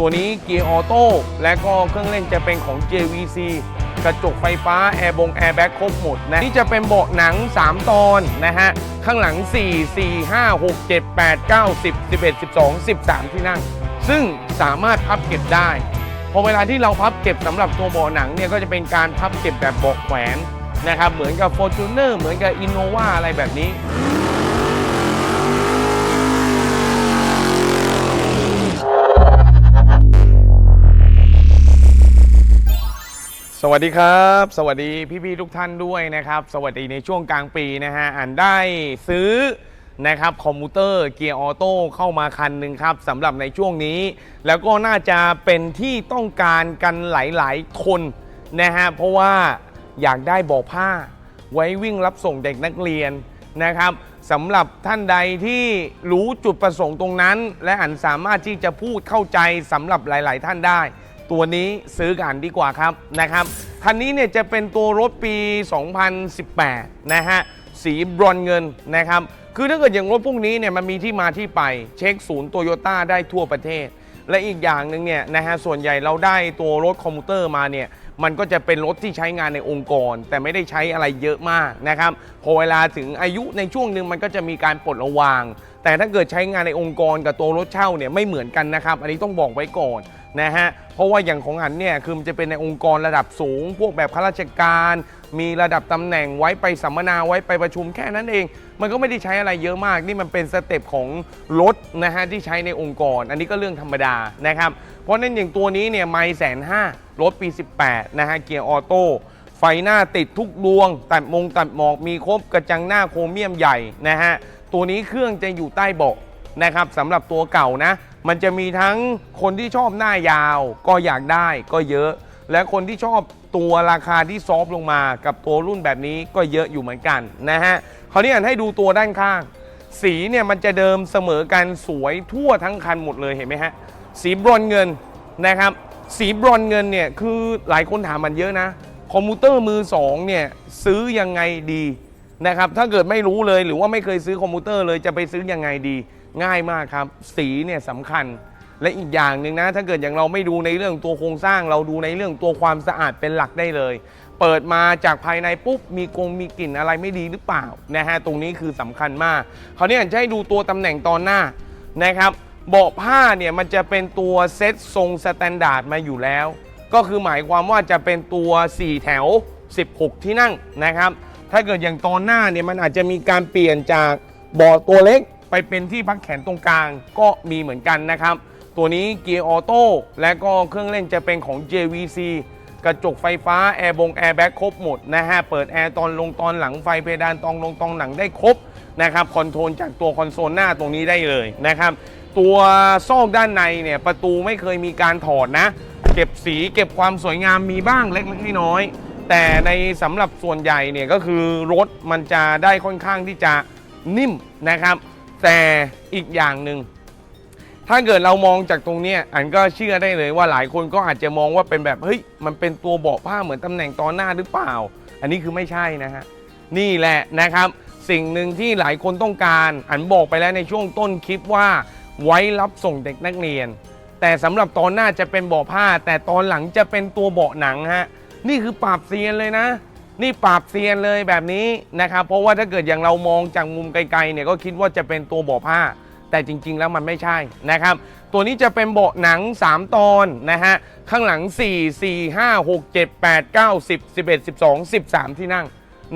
ตัวนี้เกียร์ออโต้และก็เครื่องเล่นจะเป็นของ JVC กระจกไฟฟ้า แอร์บงแอร์แบ็กครบหมดนะนี่จะเป็นเบาะหนัง 3 ตอนนะฮะ ข้างหลัง 4 4 5 6 7 8 9 10 11 12 13 ที่นั่ง ซึ่งสามารถพับเก็บได้ พอเวลาที่เราพับเก็บสำหรับตัวเบาะหนังเนี่ยก็จะเป็นการพับเก็บแบบเบาะแขวนนะครับเหมือนกับ Fortuner เหมือนกับ Innova อะไรแบบนี้ สวัสดีครับ สวัสดีพี่ๆทุกท่านด้วยนะครับ สวัสดีในช่วงกลางปีนะฮะอ่านได้ซื้อนะครับคอมพิวเตอร์เกียร์ออโต้เข้ามาคันหนึ่งครับสำหรับในช่วงนี้ แล้วก็น่าจะเป็นที่ต้องการกันหลายๆคนนะฮะเพราะว่าอยากได้เบอกผ้า ไว้วิ่งรับส่งเด็กนักเรียนนะครับสำหรับท่านใดที่รู้จุดประสงค์ตรงนั้น และอันสามารถที่จะพูดเข้าใจสำหรับหลาย ๆ ท่านได้ ตัวนี้ซื้อกันดีกว่าครับนะครับคันนี้เนี่ยจะเป็นตัวรถปี 2018 นะฮะสีบรอนเงินนะครับ คือถ้าเกิดอย่างรถพวกนี้เนี่ยมันมีที่มาที่ไป เช็คศูนย์โตโยต้าได้ทั่วประเทศ และอีกอย่างหนึ่งเนี่ยนะฮะส่วนใหญ่เราได้ตัวรถคอมพิวเตอร์มาเนี่ยมันก็จะเป็นรถที่ใช้งานในองค์กร แต่ไม่ได้ใช้อะไรเยอะมากนะครับพอเวลาถึงอายุในช่วงหนึ่งมันก็จะมีการปลดระวาง แต่ถ้าเกิดใช้งานในองค์กรกับตัวรถเช่าเนี่ยไม่เหมือนกันนะครับ อันนี้ต้องบอกไว้ก่อน นะฮะเพราะว่าอย่างของอันเนี่ยคือมันจะเป็นในองค์กรระดับสูง พวกแบบข้าราชการ มีระดับตำแหน่งไว้ไปสัมมนาไว้ไปประชุมแค่นั้นเอง มันก็ไม่ได้ใช้อะไรเยอะมาก นี่มันเป็นสเต็ปของรถนะฮะที่ใช้ในองค์กร อันนี้ก็เรื่องธรรมดานะครับเพราะนั้นอย่างตัวนี้เนี่ยไม่แสนห้ารถปี 18 นะฮะเกียร์ออโต้ไฟหน้าติดทุกดวง ตัดมงตัดหมอกมีครบกระจังหน้าโครเมียมใหญ่นะฮะตัวนี้เครื่องจะอยู่ใต้เบาะนะครับสำหรับตัวเก่านะ มันจะมีทั้งคนที่ชอบหน้ายาวก็อยากได้ก็เยอะ และคนที่ชอบตัวราคาที่ซอฟลงมา กับตัวรุ่นแบบนี้ก็เยอะอยู่เหมือนกันนะฮะคราวนี้อันให้ดูตัวด้านข้าง สีเนี่ยมันจะเดิมเสมอกันสวยทั่วทั้งคันหมดเลยเห็นไหมฮะสีบรอนเงินนะครับ สีบรอนเงินเนี่ยคือหลายคนถามมันเยอะนะ คอมพิวเตอร์มือสองเนี่ยซื้อยังไงดีนะครับถ้าเกิดไม่รู้เลยหรือว่าไม่เคยซื้อคอมพิวเตอร์เลยจะไปซื้อยังไงดี ง่ายมากครับ สีเนี่ยสำคัญและอีกอย่างหนึ่งนะ ถ้าเกิดอย่างเราไม่ดูในเรื่องตัวโครงสร้าง เราดูในเรื่องตัวความสะอาดเป็นหลักได้เลย เปิดมาจากภายในปุ๊บมีกงมีกลิ่นอะไรไม่ดีหรือเปล่านะฮะตรงนี้คือสำคัญมากคราวนี้อยจะให้ดูตัวตำแหน่งตอนหน้านะครับเบาะผ้าเนี่ยมันจะเป็นตัวเซ็ตทรงสแตนดาร์ดมาอยู่แล้ว ก็คือหมายความว่าจะเป็นตัว 4 แถว 16 ที่นั่งนะครับ ถ้าเกิดอย่างตอนหน้าเนี่ยมันอาจจะมีการเปลี่ยนจากเบาะตัวเล็ก ไปเป็นที่พักแขนตรงกลางก็มีเหมือนกันนะครับ ตัวนี้เกียร์ออโต้และก็เครื่องเล่นจะเป็นของ JVC กระจกไฟฟ้า แอร์บงแอร์แบ็กครบหมดนะฮะ เปิดแอร์ตอนลงตอนหลังไฟเพดานตอนลงตอนหลังได้ครบนะครับคอนโทรลจากตัวคอนโซลหน้าตรงนี้ได้เลยนะครับ ตัวซอกด้านในเนี่ยประตูไม่เคยมีการถอดนะ เก็บสีเก็บความสวยงามมีบ้างเล็กๆน้อยๆแต่ในสำหรับส่วนใหญ่เนี่ยก็คือรถมันจะได้ค่อนข้างที่จะนิ่มนะครับ แต่อีกอย่างหนึ่งถ้าเกิดเรามองจากตรงเนี้ยอันก็เชื่อได้เลยว่าหลายคนก็อาจจะมองว่าเป็นแบบเฮ้ยมันเป็นตัวเบาะผ้าเหมือนตำแหน่งตอนหน้าหรือเปล่า อันนี้คือไม่ใช่นะฮะนี่แหละนะครับสิ่งหนึ่งที่หลายคนต้องการอันบอกไปแล้วในช่วงต้นคลิปว่า ไว้รับส่งเด็กนักเรียน แต่สำหรับตอนหน้าจะเป็นเบาะผ้า แต่ตอนหลังจะเป็นตัวเบาะหนังฮะนี่คือปราบเซียนเลยนะ นี่ปราบเซียนเลยแบบนี้นะครับ เพราะว่าถ้าเกิดอย่างเรามองจากมุมไกลๆเนี่ยก็คิดว่าจะเป็นตัวเบาะผ้า แต่จริง ๆ แล้วมันไม่ใช่นะครับ ตัวนี้จะเป็นเบาะหนัง 3 ตอนนะฮะข้างหลัง 4 4 5 6 7 8 9 10 11 12 13 ที่นั่ง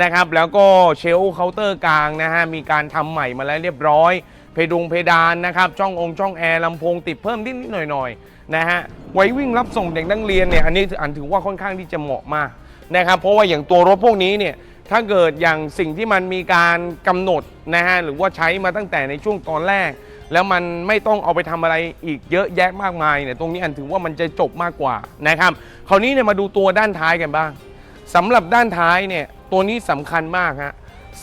นะครับ แล้วก็เชลฟ์เคาน์เตอร์กลางนะฮะมีการทำใหม่มาแล้วเรียบร้อยเพดุงเพดานนะครับช่ององค์ช่องแอร์ลำโพงติดเพิ่มนิดๆหน่อยๆนะฮะไว้วิ่งรับส่งเด็กนักเรียนเนี่ยอันนี้อันถือว่าค่อนข้างที่จะเหมาะมาก นะครับเพราะว่าอย่างตัวรถพวกนี้เนี่ยถ้าเกิดอย่างสิ่งที่มันมีการกำหนดนะฮะหรือว่าใช้มาตั้งแต่ในช่วงตอนแรก แล้วมันไม่ต้องเอาไปทำอะไรอีกเยอะแยะมากมายเนี่ยตรงนี้อันถือว่ามันจะจบมากกว่านะครับคราวนี้เนี่ยมาดูตัวด้านท้ายกันบ้างสำหรับด้านท้ายเนี่ยตัวนี้สำคัญมากฮะ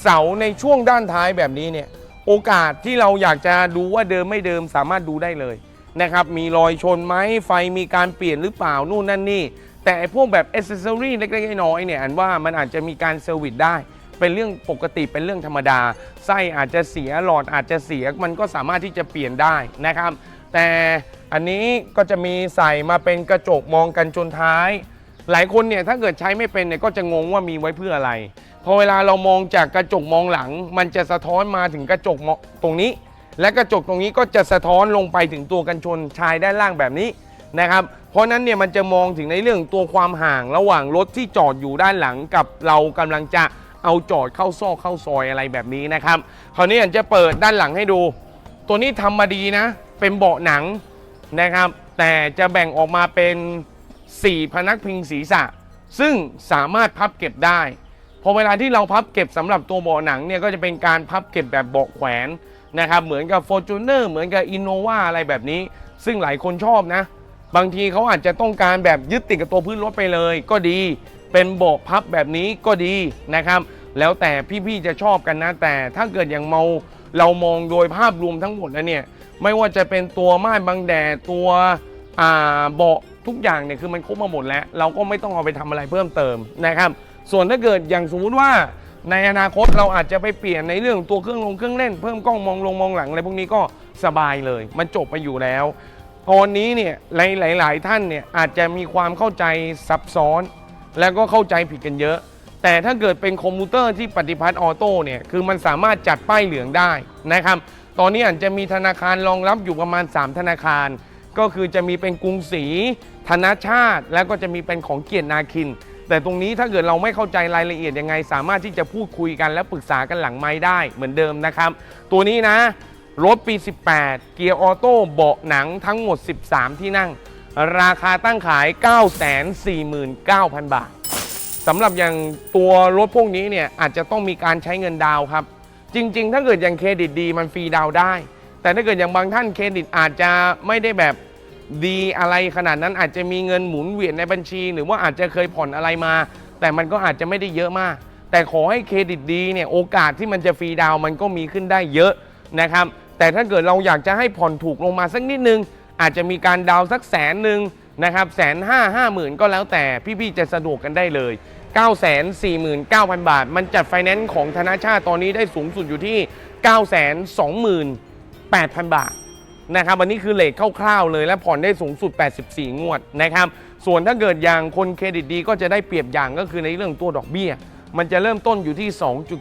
เสาในช่วงด้านท้ายแบบนี้เนี่ยโอกาสที่เราอยากจะดูว่าเดิมไม่เดิมสามารถดูได้เลยนะครับมีรอยชนไหมไฟมีการเปลี่ยนหรือเปล่านู่นนั่นนี่ แต่ไอ้พวกแบบอเซอรี่เล็กๆน้อยๆเนี่ยอันว่ามันอาจจะมีการเซอร์วิสได้ เป็นเรื่องปกติเป็นเรื่องธรรมดา ไส้อาจจะเสียหลอดอาจจะเสียมันก็สามารถที่จะเปลี่ยนได้นะครับ แต่อันนี้ก็จะมีใส่มาเป็นกระจกมองกันชนท้าย หลายคนเนี่ยถ้าเกิดใช้ไม่เป็นเนี่ยก็จะงงว่ามีไว้เพื่ออะไร พอเวลาเรามองจากกระจกมองหลัง มันจะสะท้อนมาถึงกระจกมองตรงนี้ และกระจกตรงนี้ก็จะสะท้อนลงไปถึงตัวกันชนชายด้านล่างแบบนี้นะครับ ราะนั้นเนี่ยมันจะมองถึงในเรื่องตัวความห่างระหว่างรถที่จอดอยู่ด้านหลังกับเรากำลังจะเอาจอดเข้าซอกเข้าซอยอะไรแบบนี้นะครับคราวนี้อันจะเปิดด้านหลังให้ดู ตัวนี้ทำมาดีนะ เป็นเบาะหนังนะครับ แต่จะแบ่งออกมาเป็น 4 พนักพิงศีรษะ ซึ่งสามารถพับเก็บได้พอเวลาที่เราพับเก็บสำหรับตัวเบาะหนังเนี่ยก็จะเป็นการพับเก็บแบบเบาะแขวนนะครับเหมือนกับ f o r t u n e r เหมือนกับ Innova อะไรแบบนี้ ซึ่งหลายคนชอบนะ บางทีเขาอาจจะต้องการแบบยึดติดกับตัวพื้นรถไปเลย ก็ดี เป็นเบาะพับแบบนี้ก็ดีนะครับ แล้วแต่พี่ๆจะชอบกันนะ แต่ถ้าเกิดอย่างเมาเรามองโดยภาพรวมทั้งหมดแล้วเนี่ย ไม่ว่าจะเป็นตัวม่านบังแดดตัวอ่าเบาะทุกอย่างเนี่ยคือมันครบมาหมดแล้ว เราก็ไม่ต้องเอาไปทำอะไรเพิ่มเติมนะครับ ส่วนถ้าเกิดอย่างสมมุติว่าในอนาคตเราอาจจะไปเปลี่ยนในเรื่องตัวเครื่องลงเครื่องเล่น เพิ่มกล้องมองลงมองหลังอะไรพวกนี้ก็สบายเลย มันจบไปอยู่แล้ว ตอนนี้เนี่ยหลาย ๆ ท่านเนี่ยอาจจะมีความเข้าใจซับซ้อน แล้วก็เข้าใจผิดกันเยอะ แต่ถ้าเกิดเป็นคอมพิวเตอร์ที่ปฏิพัฒน์ออโต้เนี่ยคือมันสามารถจัดป้ายเหลืองได้นะครับตอนนี้อาจจะมีธนาคารรองรับอยู่ประมาณ 3 ธนาคาร ก็คือจะมีเป็นกรุงศรีธนาชาติ แล้วก็จะมีเป็นของเกียรตินาคิน แต่ตรงนี้ถ้าเกิดเราไม่เข้าใจรายละเอียดยังไง สามารถที่จะพูดคุยกันและปรึกษากันหลังไม้ได้เหมือนเดิมนะครับ ตัวนี้นะ รถปี 18 เกียร์ออโต้เบาะหนังทั้งหมด 13 ที่นั่ง ราคาตั้งขาย 949,000 บาทสำหรับอย่างตัวรถพวกนี้เนี่ยอาจจะต้องมีการใช้เงินดาวครับ จริง ๆ ถ้าเกิดอย่างเครดิตดีมันฟรีดาวได้ แต่ถ้าเกิดอย่างบางท่านเครดิตอาจจะไม่ได้แบบดีอะไรขนาดนั้นอาจจะมีเงินหมุนเวียนในบัญชี หรือว่าอาจจะเคยผ่อนอะไรมา แต่มันก็อาจจะไม่ได้เยอะมาก แต่ขอให้เครดิตดีเนี่ยโอกาสที่มันจะฟรีดาวมันก็มีขึ้นได้เยอะนะครับ แต่ถ้าเกิดเราอยากจะให้ผ่อนถูกลงมาสักนิดนึง อาจจะมีการดาวสักแสนหนึ่งนะครับแสนห้าห้าหมื่นก็แล้วแต่พี่ๆจะสะดวกกันได้เลย 9 4 9 0 0 0 บาท มันจัดไฟแนนซ์ของธนาชาติตอนนี้ได้สูงสุดอยู่ที่ 9 2 8 0 0 0 บาทนะครับอันนี้คือเลทคร่าวๆเลยและผ่อนได้สูงสุด 84 งวดนะครับส่วนถ้าเกิดอย่างคนเครดิตดีก็จะได้เปรียบอย่างก็คือในเรื่องตัวดอกเบี้ย มันจะเริ่มต้นอยู่ที่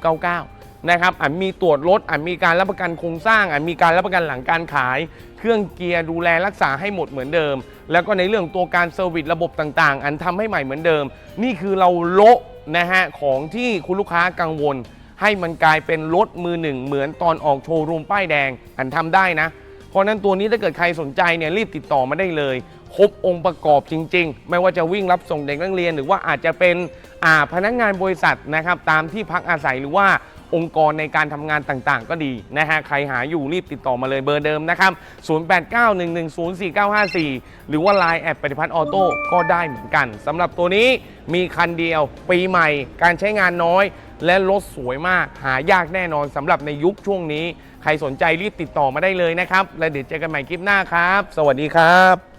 2.99 นะครับอาจมีตรวจรถอาจมีการรับประกันโครงสร้างอาจมีการรับประกันหลังการขาย เครื่องเกียร์ดูแลรักษาให้หมดเหมือนเดิม แล้วก็ในเรื่องตัวการเซอร์วิสระบบต่างๆ อันทำให้ใหม่เหมือนเดิม นี่คือเราโละนะฮะของที่คุณลูกค้ากังวล ให้มันกลายเป็นรถมือหนึ่งเหมือนตอนออกโชว์รูมป้ายแดง อันทำได้นะเพราะนั้นตัวนี้ถ้าเกิดใครสนใจเนี่ยรีบติดต่อมาได้เลยครบองค์ประกอบจริง ๆ ไม่ว่าจะวิ่งรับส่งเด็กนักเรียน หรือว่าอาจจะเป็นอ่าพนักงานบริษัทนะครับตามที่พักอาศัยหรือว่า องค์กรในการทำงานต่างๆ ก็ดีนะฮะใครหาอยู่รีบติดต่อมาเลยเบอร์เดิมนะครับ 0891104954 หรือว่า Line แอดปฏิพัฒน์ออโต้ก็ได้เหมือนกันสำหรับตัวนี้มีคันเดียว ปีใหม่ การใช้งานน้อย และรถสวยมาก หายากแน่นอนสำหรับในยุคช่วงนี้ ใครสนใจรีบติดต่อมาได้เลยนะครับ และเดี๋ยวเจอกันใหม่คลิปหน้าครับ สวัสดีครับ